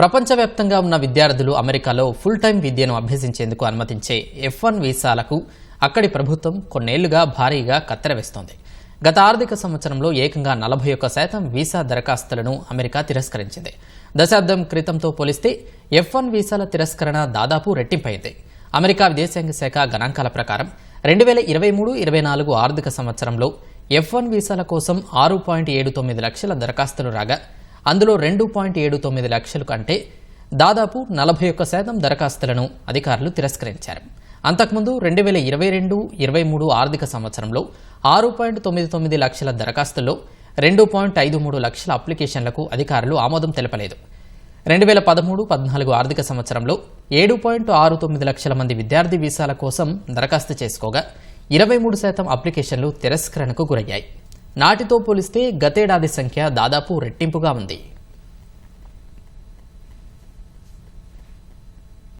ప్రపంచవ్యాప్తంగా ఉన్న విద్యార్థులు అమెరికాలో ఫుల్ టైం విద్యను అభ్యసించేందుకు అనుమతించే ఎఫ్ వన్ వీసాలకు అక్కడి ప్రభుత్వం కొన్నేళ్ళుగా భారీగా కత్తెరవేస్తోంది గత ఆర్థిక సంవత్సరంలో ఏకంగా నలభై ఒక్క శాతం వీసా దరఖాస్తులను అమెరికా తిరస్కరించింది. దశాబ్దం క్రితంతో పోలిస్తే ఎఫ్ వన్ వీసాల తిరస్కరణ దాదాపు రెట్టింపైంది. అమెరికా విదేశాంగ శాఖ గణాంకాల ప్రకారం రెండు వేల ఇరవై మూడు ఇరవై నాలుగు ఆర్థిక సంవత్సరంలో ఎఫ్ వన్ వీసాల కోసం ఆరు పాయింట్ ఏడు తొమ్మిది లక్షల దరఖాస్తులు రాగా అందులో రెండు పాయింట్ ఏడు తొమ్మిది లక్షలు కంటే దాదాపు నలభై ఒక్క శాతం దరఖాస్తులను అధికారులు తిరస్కరించారు. అంతకుముందు రెండు వేల ఇరవై రెండు ఇరవై మూడు ఆర్థిక సంవత్సరంలో ఆరు పాయింట్ తొమ్మిది తొమ్మిది లక్షల దరఖాస్తుల్లో రెండు పాయింట్ ఐదు మూడు లక్షల అప్లికేషన్లకు అధికారులు ఆమోదం తెలపలేదు. రెండు వేల పదమూడు పద్నాలుగు ఆర్థిక సంవత్సరంలో ఏడు పాయింట్ ఆరు తొమ్మిది లక్షల మంది విద్యార్థి వీసాల కోసం దరఖాస్తు చేసుకోగా ఇరవై మూడు శాతం అప్లికేషన్లు తిరస్కరణకు గురయ్యాయి. నాటితో పోలిస్తే గతేడాది సంఖ్య దాదాపు రెట్టింపుగా ఉంది.